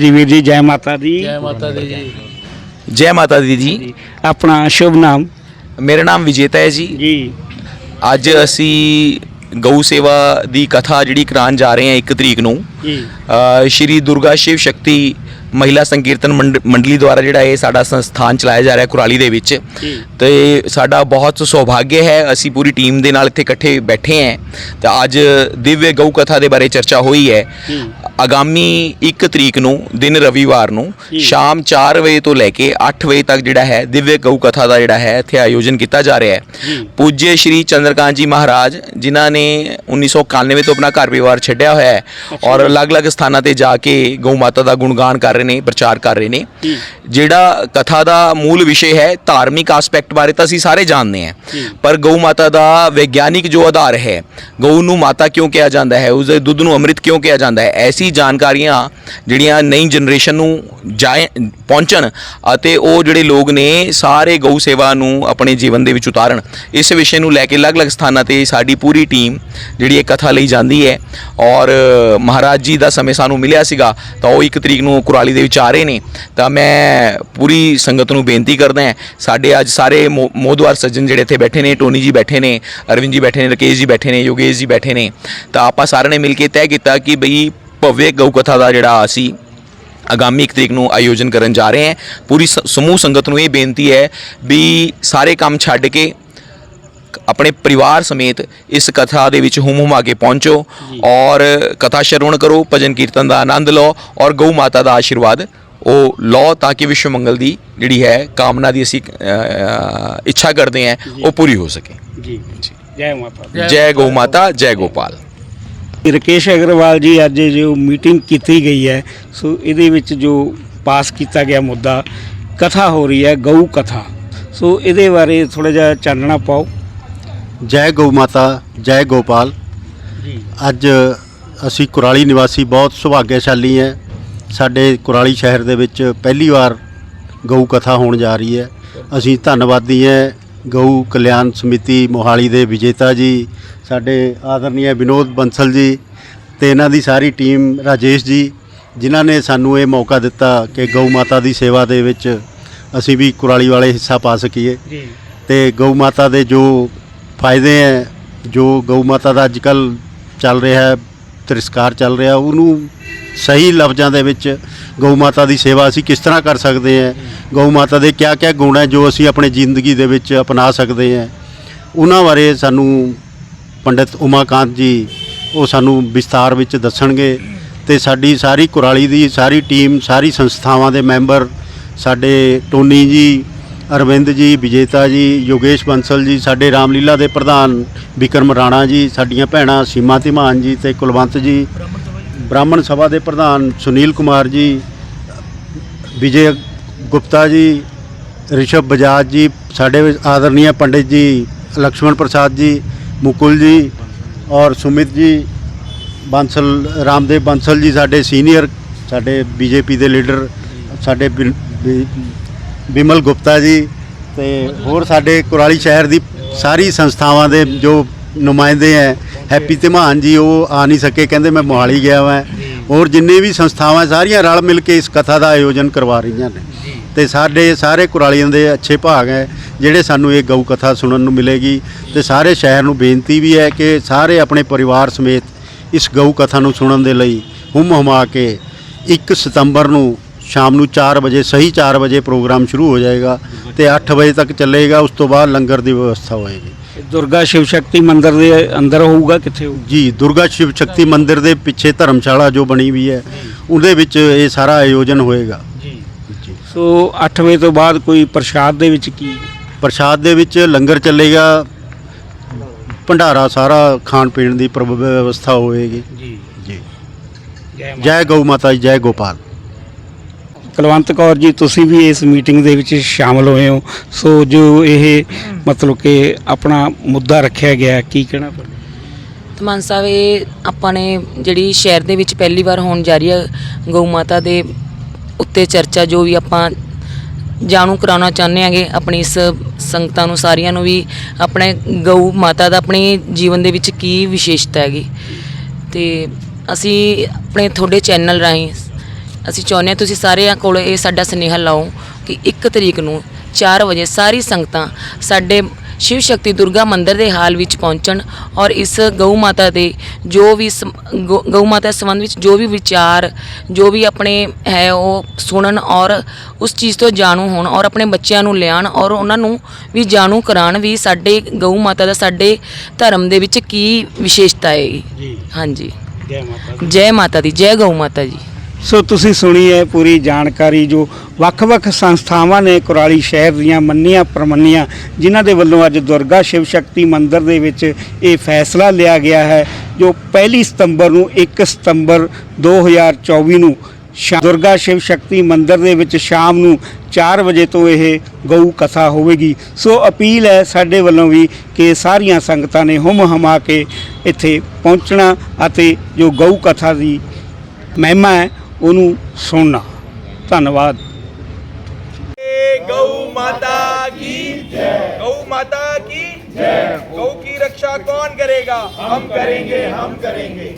ਹਾਂਜੀ ਵੀਰ ਜੀ ਜੈ ਮਾਤਾ ਦੀ। ਜੈ ਮਾਤਾ ਦੀ ਜੀ। ਜੈ ਮਾਤਾ ਦੀ ਜੀ। ਆਪਣਾ ਸ਼ੁਭ ਨਾਮ? ਮੇਰਾ ਨਾਮ ਵਿਜੇਤਾ ਹੈ ਜੀ। ਜੀ। ਅੱਜ ਅਸੀਂ ਗਊ ਸੇਵਾ ਦੀ ਕਥਾ ਜਿਹੜੀ ਕਰਾਉਣ ਜਾ ਰਹੇ ਹਾਂ 1 ਤਰੀਕ ਨੂੰ ਜੀ। ਅ, ਸ਼੍ਰੀ ਦੁਰਗਾ ਸ਼ਿਵ ਸ਼ਕਤੀ ਮਹਿਲਾ ਸੰਕੀਰਤਨ ਮੰਡ- ਮੰਡਲੀ ਦੁਆਰਾ ਜਿਹੜਾ ਇਹ ਸਾਡਾ ਸੰਸਥਾਨ ਚਲਾਇਆ ਜਾ ਰਿਹਾ ਕੁਰਾਲੀ ਦੇ ਵਿੱਚ। ਤੇ ਸਾਡਾ ਬਹੁਤ ਸੁਭਾਗਯ ਹੈ ਅਸੀਂ ਪੂਰੀ ਟੀਮ ਦੇ ਨਾਲ ਇੱਥੇ ਇਕੱਠੇ ਬੈਠੇ ਹਾਂ ਤੇ ਅੱਜ ਦਿਵਯ ਗਊ ਕਥਾ ਦੇ ਬਾਰੇ ਚਰਚਾ ਹੋਈ ਹੈ। ਆਗਾਮੀ 1 ਤਰੀਕ ਨੂੰ ਦਿਨ ਰਵੀਵਾਰ ਨੂੰ। ਸ਼ਾਮ 4 ਵਜੇ ਤੋਂ ਲੈ ਕੇ 8 ਵਜੇ ਤੱਕ ਜਿਹੜਾ ਹੈ ਦਿਵਯ ਗਊ ਕਥਾ ਦਾ ਜਿਹੜਾ ਹੈ ਇੱਥੇ ਆਯੋਜਨ ਕੀਤਾ ਜਾ ਰਿਹਾ ਹੈ। ਪੂਜਯ ਸ਼੍ਰੀ ਚੰਦਰਕਾਂਤ ਜੀ ਮਹਾਰਾਜ ਜਿਨ੍ਹਾਂ ਨੇ 1991 ਤੋਂ ਆਪਣਾ ਘਰ ਪਰਿਵਾਰ ਛੱਡਿਆ ਹੋਇਆ ਹੈ ਔਰ ਅਲੱਗ-ਅਲੱਗ ਸਥਾਨਾਂ ਤੇ ਜਾ ਕੇ ਗਊ ਮਾਤਾ ਦਾ ਗੁਣਗਾਨ ਕਰ ਰਹੇ ਨੇ ਪ੍ਰਚਾਰ ਕਰ ਰਹੇ ਨੇ। ਜਿਹੜਾ ਕਥਾ ਦਾ ਮੂਲ ਵਿਸ਼ੇ ਹੈ ਧਾਰਮਿਕ ਐਸਪੈਕਟ ਬਾਰੇ ਤਾਂ ਅਸੀਂ ਸਾਰੇ ਜਾਣਦੇ ਹਾਂ। ਪਰ ਗਊ ਮਾਤਾ ਦਾ ਵਿਗਿਆਨਿਕ ਜੋ ਆਧਾਰ ਹੈ ਗਊ ਨੂੰ ਮਾਤਾ ਕਿਉਂ ਕਿਹਾ ਜਾਂਦਾ ਹੈ ਉਸਦੇ ਦੁੱਧ ਨੂੰ ਅੰਮ੍ਰਿਤ ਕਿਉਂ ਕਿਹਾ ਜਾਂਦਾ ਹੈ ਐਸੀ ਜਾਣਕਾਰੀਆਂ ਜਿਹੜੀਆਂ ਨਈ ਜਨਰੇਸ਼ਨ ਨੂੰ ਜਾਏ ਪਹੁੰਚਣ ਅਤੇ ਉਹ ਜਿਹੜੇ ਲੋਕ ਨੇ ਸਾਰੇ ਗਊ ਸੇਵਾ ਨੂੰ ਆਪਣੇ ਜੀਵਨ ਦੇ ਵਿੱਚ ਉਤਾਰਨ ਇਸ ਵਿਸ਼ੇ ਨੂੰ ਲੈ ਕੇ ਅਲੱਗ-ਅਲੱਗ ਸਥਾਨਾਂ ਤੇ ਸਾਡੀ ਪੂਰੀ ਟੀਮ ਜਿਹੜੀ ਇਹ ਕਥਾ ਲਈ ਜਾਂਦੀ ਹੈ ਔਰ ਮਹਾਰਾਜ ਜੀ ਦਾ ਸਮੇਂ ਸਾਨੂੰ ਮਿਲਿਆ ਸੀਗਾ ਤਾਂ ਉਹ ਇੱਕ ਤਰੀਕ ਨੂੰ ਕੁਰਾਲੀ ਦੇ ਵਿੱਚ ਆ ਰਹੇ ਨੇ, ਤਾਂ ਮੈਂ ਪੂਰੀ ਸੰਗਤ ਨੂੰ ਬੇਨਤੀ ਕਰਦਾ ਹਾਂ, ਸਾਡੇ ਅੱਜ ਸਾਰੇ ਮੋ- ਮੋਦਵਾਰ ਸੱਜਣ ਜਿਹੜੇ ਇੱਥੇ ਬੈਠੇ ਨੇ, ਟੋਨੀ ਜੀ ਬੈਠੇ ਨੇ, ਅਰਵਿੰਦ ਜੀ ਬੈਠੇ ਨੇ, ਰਕੇਸ਼ ਜੀ ਬੈਠੇ ਨੇ, ਯੋਗੇਸ਼ ਜੀ ਬੈਠੇ ਨੇ, ਤਾਂ ਆਪਾਂ ਸਾਰਿਆਂ ਨੇ ਮਿਲ ਕੇ ਤੈਅ ਕੀਤਾ ਕਿ ਬਈ ਭਵਯ ਗਊ ਕਥਾ ਦਾ ਜਿਹੜਾ ਅਸੀਂ ਆਗਾਮੀ 1 ਤਰੀਕ ਨੂੰ ਆਯੋਜਨ ਕਰਨ ਜਾ ਰਹੇ ਹਾਂ। ਪੂਰੀ ਸ- ਸਮੂਹ ਸੰਗਤ ਨੂੰ ਇਹ ਬੇਨਤੀ ਹੈ ਵੀ ਸਾਰੇ ਕੰਮ ਛੱਡ ਕੇ ਆਪਣੇ ਪਰਿਵਾਰ ਸਮੇਤ ਇਸ ਕਥਾ ਦੇ ਵਿੱਚ ਹੁਮ ਹੁਮਾ ਕੇ ਪਹੁੰਚੋ ਔਰ ਕਥਾ ਸ਼ਰਵਣ ਕਰੋ ਭਜਨ ਕੀਰਤਨ ਦਾ ਆਨੰਦ ਲਓ ਔਰ ਗਊ ਮਾਤਾ ਦਾ ਆਸ਼ੀਰਵਾਦ ਉਹ ਲਓ ਤਾਂ ਕਿ ਵਿਸ਼ਵ ਮੰਗਲ ਦੀ ਜਿਹੜੀ ਹੈ ਕਾਮਨਾ ਦੀ ਅਸੀਂ ਇੱਛਾ ਕਰਦੇ ਹਾਂ ਉਹ ਪੂਰੀ ਹੋ ਸਕੇ। ਜੀ। ਜੈ। ਮਾਤਾ। ਜੈ ਗਊ ਮਾਤਾ ਜੈ ਗੋਪਾਲ। ਰਕੇਸ਼ ਅਗਰਵਾਲ ਜੀ ਅੱਜ ਜੋ ਮੀਟਿੰਗ ਕੀਤੀ ਗਈ ਹੈ ਸੋ ਇਹਦੇ ਵਿੱਚ ਜੋ ਪਾਸ ਕੀਤਾ ਗਿਆ ਮੁੱਦਾ ਕਥਾ ਹੋ ਰਹੀ ਹੈ ਗਊ ਕਥਾ। ਸੋ ਇਹਦੇ ਬਾਰੇ ਥੋੜਾ ਜਿਹਾ ਚਾਨਣਾ ਪਾਓ। ਜੈ ਗਊ ਮਾਤਾ ਜੈ ਗੋਪਾਲ। ਜੀ। ਅੱਜ ਅਸੀਂ ਕੁਰਾਲੀ ਨਿਵਾਸੀ ਬਹੁਤ ਸੁਭਾਗਿਆਸ਼ਾਲੀ ਹੈ। ਸਾਡੇ ਕੁਰਾਲੀ ਸ਼ਹਿਰ ਦੇ ਵਿੱਚ ਪਹਿਲੀ ਵਾਰ ਗਊ ਕਥਾ ਹੋਣ ਜਾ ਰਹੀ ਹੈ। ਅਸੀਂ ਧੰਨਵਾਦੀ ਹੈ ਗਊ ਕਲਿਆਣ ਸਮਿਤੀ ਮੋਹਾਲੀ ਦੇ ਵਿਜੇਤਾ ਜੀ ਸਾਡੇ ਆਦਰਨੀय ਵਿਨੋਦ ਬੰਸਲ ਜੀ ਤੇ ਇਹਨਾਂ ਦੀ ਸਾਰੀ ਟੀਮ ਰਾਜੇਸ਼ ਜੀ ਜਿਨ੍ਹਾਂ ਨੇ ਸਾਨੂੰ ਇਹ ਮੌਕਾ ਦਿੱਤਾ ਕਿ ਗਊ ਮਾਤਾ ਦੀ ਸੇਵਾ ਦੇ ਵਿੱਚ ਅਸੀਂ ਵੀ ਕੁਰਾਲੀ ਵਾਲੇ ਹਿੱਸਾ ਪਾ ਸਕੀਏ। ਜੀ। ਤੇ ਗਊ ਮਾਤਾ ਦੇ ਜੋ ਫਾਇਦੇ ਹੈ, ਜੋ ਗਊ ਮਾਤਾ ਦਾ ਅੱਜਕੱਲ ਚੱਲ ਰਿਹਾ ਹੈ, ਤਿਰਸਕਾਰ ਚੱਲ ਰਿਹਾ, ਉਹਨੂੰ ਸਹੀ ਲਫ਼ਜ਼ਾਂ ਦੇ ਵਿੱਚ ਗਊ ਮਾਤਾ ਦੀ ਸੇਵਾ ਅਸੀਂ ਕਿਸ ਤਰ੍ਹਾਂ ਕਰ ਸਕਦੇ ਹਾਂ? ਗਊ ਮਾਤਾ ਦੇ ਕਿਆ ਕਿਆ ਗੁਣ ਹੈ ਜੋ ਅਸੀਂ ਆਪਣੀ ਜ਼ਿੰਦਗੀ ਦੇ ਵਿੱਚ ਅਪਣਾ ਸਕਦੇ ਹਾਂ? ਉਹਨਾਂ ਬਾਰੇ ਸਾਨੂੰ ਪੰਡਿਤ ਉਮਾਕਾਂਤ ਜੀ, ਉਹ ਸਾਨੂੰ ਵਿਸਤਾਰ ਵਿੱਚ ਦੱਸਣਗੇ ਤੇ ਸਾਡੀ ਸਾਰੀ ਕੁਰਾਲੀ ਦੀ ਸਾਰੀ ਟੀਮ, ਸਾਰੀ ਸੰਸਥਾਵਾਂ ਦੇ ਮੈਂਬਰ, ਸਾਡੇ ਟੋਨੀ ਜੀ ਅਰਵਿੰਦ ਜੀ, ਵਿਜੇਤਾ ਜੀ, ਯੋਗੇਸ਼ ਬੰਸਲ ਜੀ, ਸਾਡੇ ਰਾਮਲੀਲਾ ਦੇ ਪ੍ਰਧਾਨ ਵਿਕਰਮ ਰਾਣਾ ਜੀ, ਸਾਡੀਆਂ ਭੈਣਾਂ ਸੀਮਾ ਧੀਮਾਨ ਜੀ ਤੇ ਕੁਲਵੰਤ ਜੀ, ਬ੍ਰਾਹਮਣ ਸਭਾ ਦੇ ਪ੍ਰਧਾਨ ਸੁਨੀਲ ਕੁਮਾਰ ਜੀ, ਵਿਜੇ ਗੁਪਤਾ ਜੀ ਰਿਸ਼ਭ ਬਜਾਜ ਜੀ, ਸਾਡੇ ਆਦਰਨੀय ਪੰਡਿਤ ਜੀ, ਲਕਸ਼ਮਣ ਪ੍ਰਸਾਦ ਜੀ, ਮੁਕੁਲ ਜੀ ਔਰ ਸੁਮਿਤ ਜੀ, ਬੰਸਲ, ਰਾਮਦੇਵ ਬੰਸਲ ਜੀ, ਸਾਡੇ ਸੀਨੀਅਰ, ਸਾਡੇ ਬੀਜੇਪੀ ਦੇ ਲੀਡਰ, ਸਾਡੇ ਬਿਮਲ ਗੁਪਤਾ ਜੀ ਤੇ ਹੋਰ ਸਾਡੇ ਕੁਰਾਲੀ ਸ਼ਹਿਰ ਦੀ ਸਾਰੀ ਸੰਸਥਾਵਾਂ ਦੇ ਜੋ ਨੁਮਾਇੰਦੇ ਹੈ ਹੈਪੀ ਧਮਾਨ ਜੀ ਉਹ ਆ ਨਹੀਂ ਸਕੇ ਕਹਿੰਦੇ ਮੈਂ ਮੋਹਾਲੀ ਗਿਆ ਵਾਂ। ਹੋਰ ਜਿੰਨੇ ਵੀ ਸੰਸਥਾਵਾਂ ਸਾਰੀਆਂ ਰਲ ਮਿਲ ਕੇ ਇਸ ਕਥਾ ਦਾ ਆਯੋਜਨ ਕਰਵਾ ਰਹੀਆਂ ਨੇ। ਤੇ ਸਾਡੇ ਸਾਰੇ ਕੁਰਾਲੀਆਂ ਦੇ ਅੱਛੇ ਭਾਗ ਹੈ ਜਿਹੜੇ ਸਾਨੂੰ ਇਹ ਗਊ ਕਥਾ ਸੁਣਨ ਨੂੰ ਮਿਲੇਗੀ। ਤੇ ਸਾਰੇ ਸ਼ਹਿਰ ਨੂੰ ਬੇਨਤੀ ਵੀ ਹੈ ਕਿ ਸਾਰੇ ਆਪਣੇ ਪਰਿਵਾਰ ਸਮੇਤ ਇਸ ਗਊ ਕਥਾ ਨੂੰ ਸੁਣਨ ਦੇ ਲਈ ਹੁਮ ਹੁਮਾ ਕੇ 1 ਸਤੰਬਰ ਨੂੰ ਸ਼ਾਮ ਨੂੰ 4 ਵਜੇ ਸਹੀ 4 ਵਜੇ ਪ੍ਰੋਗਰਾਮ ਸ਼ੁਰੂ ਹੋ ਜਾਏਗਾ ਤੇ 8 ਵਜੇ ਤੱਕ ਚੱਲੇਗਾ ਉਸ ਤੋਂ ਬਾਅਦ ਲੰਗਰ ਦੀ ਵਿਵਸਥਾ ਹੋਏਗੀ। ਦੁਰਗਾ ਸ਼ਿਵ ਸ਼ਕਤੀ ਮੰਦਿਰ ਦੇ ਅੰਦਰ ਹੋਊਗਾ ਕਿੱਥੇ ਹੋਊਗਾ ਜੀ ਦੁਰਗਾ ਸ਼ਿਵ ਸ਼ਕਤੀ ਮੰਦਿਰ ਦੇ ਪਿੱਛੇ ਧਰਮਸ਼ਾਲਾ ਜੋ ਬਣੀ ਵੀ ਹੈ ਉਹਦੇ ਵਿੱਚ ਇਹ ਸਾਰਾ ਆਯੋਜਨ ਹੋਏਗਾ। ਜੀ। ਸੋ 8 ਵਜੇ ਤੋਂ ਬਾਅਦ ਕੋਈ ਪ੍ਰਸ਼ਾਦ ਦੇ ਵਿੱਚ ਕੀ? ਪ੍ਰਸ਼ਾਦ ਦੇ ਵਿੱਚ ਲੰਗਰ ਚੱਲੇਗਾ ਭੰਡਾਰਾ ਸਾਰਾ ਖਾਣ ਪੀਣ ਦੀ ਪ੍ਰਭ ਵਿਵਸਥਾ ਹੋਏਗੀ। ਜੀ। ਜੀ। ਜੈ ਗਊ ਮਾਤਾ ਜੀ ਜੈ ਗੋਪਾਲ। ਕੁਲਵੰਤ ਕੌਰ ਜੀ, ਤੁਸੀਂ ਵੀ ਇਸ ਮੀਟਿੰਗ ਦੇ ਵਿੱਚ ਸ਼ਾਮਲ ਹੋਏ ਹੋ। ਸੋ ਜੋ ਇਹ ਮਤਲਬ ਕਿ ਆਪਣਾ ਮੁੱਦਾ ਰੱਖਿਆ ਗਿਆ, ਕੀ ਕਹਿਣਾ ਤੁਹਾਡਾ? ਤਮਨ ਸਾਹਿਬ, ਇਹ ਆਪਾਂ ਨੇ ਜਿਹੜੀ ਸ਼ਹਿਰ ਦੇ ਵਿੱਚ ਪਹਿਲੀ ਵਾਰ ਹੋਣ ਜਾ ਰਹੀ ਹੈ ਗਊ ਮਾਤਾ ਦੇ ਉੱਤੇ ਚਰਚਾ, ਜੋ ਵੀ ਆਪਾਂ ਜਾਣੂ ਕਰਾਉਣਾ ਚਾਹੁੰਦੇ ਹਾਂਗੇ, ਆਪਣੀ ਇਸ ਸੰਗਤਾਂ ਨੂੰ, ਸਾਰੀਆਂ ਨੂੰ ਵੀ ਆਪਣੇ ਗਊ ਮਾਤਾ ਦਾ ਆਪਣੇ ਜੀਵਨ ਦੇ ਵਿੱਚ ਕੀ ਵਿਸ਼ੇਸ਼ਤਾ ਹੈਗੀ। ਤੇ ਅਸੀਂ ਆਪਣੇ ਤੁਹਾਡੇ ਚੈਨਲ ਰਾਹੀਂ ਅਸੀਂ ਚਾਹੁੰਦੇ ਹਾਂ ਤੁਸੀਂ ਸਾਰਿਆਂ ਕੋਲ ਇਹ ਸਾਡਾ ਸੁਨੇਹਾ ਲਾਓ ਕਿ 1 ਤਰੀਕ ਨੂੰ 4 ਵਜੇ ਸਾਰੀ ਸੰਗਤਾਂ ਸਾਡੇ ਸ਼ਿਵ ਸ਼ਕਤੀ ਦੁਰਗਾ ਮੰਦਿਰ ਦੇ ਹਾਲ ਵਿੱਚ ਪਹੁੰਚਣ ਔਰ ਇਸ ਗਊ ਮਾਤਾ ਦੇ ਜੋ ਵੀ ਗਊ ਮਾਤਾ ਸੰਬੰਧ ਵਿੱਚ ਜੋ ਵੀ ਵਿਚਾਰ ਜੋ ਵੀ ਆਪਣੇ ਹੈ ਉਹ ਸੁਣਨ ਔਰ ਉਸ ਚੀਜ਼ ਤੋਂ ਜਾਣੂ ਹੋਣ ਔਰ ਆਪਣੇ ਬੱਚਿਆਂ ਨੂੰ ਲਿਆਉਣ ਔਰ ਉਹਨਾਂ ਨੂੰ ਵੀ ਜਾਣੂ ਕਰਾਉਣ ਵੀ ਸਾਡੇ ਗਊ ਮਾਤਾ ਦਾ ਸਾਡੇ ਧਰਮ ਦੇ ਵਿੱਚ ਕੀ ਵਿਸ਼ੇਸ਼ਤਾ ਹੈ। ਜੀ। ਹਾਂਜੀ। ਜੈ ਮਾਤਾ ਦੀ। ਜੈ ਮਾਤਾ ਦੀ ਜੈ ਗਊ ਮਾਤਾ ਜੀ। ਸੋ ਤੁਸੀਂ ਸੁਣੀ ਹੈ ਪੂਰੀ ਜਾਣਕਾਰੀ ਜੋ ਵੱਖ-ਵੱਖ ਸੰਸਥਾਵਾਂ ਨੇ ਕੁਰਾਲੀ ਸ਼ਹਿਰ ਦੀਆਂ ਮੰਨੀਆਂ ਪ੍ਰਮੰਨੀਆਂ, ਜਿਨ੍ਹਾਂ ਦੇ ਵੱਲੋਂ ਅੱਜ ਦੁਰਗਾ ਸ਼ਿਵ ਸ਼ਕਤੀ ਮੰਦਿਰ ਦੇ ਵਿੱਚ ਇਹ ਫੈਸਲਾ ਲਿਆ ਗਿਆ ਹੈ, ਜੋ ਪਹਿਲੀ ਸਤੰਬਰ ਨੂੰ 1 ਸਤੰਬਰ 2024 ਨੂੰ ਸ਼ਾ- ਦੁਰਗਾ ਸ਼ਿਵ ਸ਼ਕਤੀ ਮੰਦਿਰ ਦੇ ਵਿੱਚ ਸ਼ਾਮ ਨੂੰ 4 ਵਜੇ ਤੋਂ ਇਹ ਗਊ ਕਥਾ ਹੋਵੇਗੀ। ਸੋ ਅਪੀਲ ਹੈ ਸਾਡੇ ਵੱਲੋਂ ਵੀ ਕਿ ਸਾਰੀਆਂ ਸੰਗਤਾਂ ਨੇ ਹੁਮ ਹਮਾ ਕੇ ਇੱਥੇ ਪਹੁੰਚਣਾ ਅਤੇ ਜੋ ਗਊ ਕਥਾ ਦੀ ਮਹਿਮਾ ਹੈ ਉਹਨੂੰ ਸੁਣਨਾ ਧੰਨਵਾਦ गौ माता की जय गौ माता की जय गौ की रक्षा कौन करेगा हम करेंगे हम करेंगे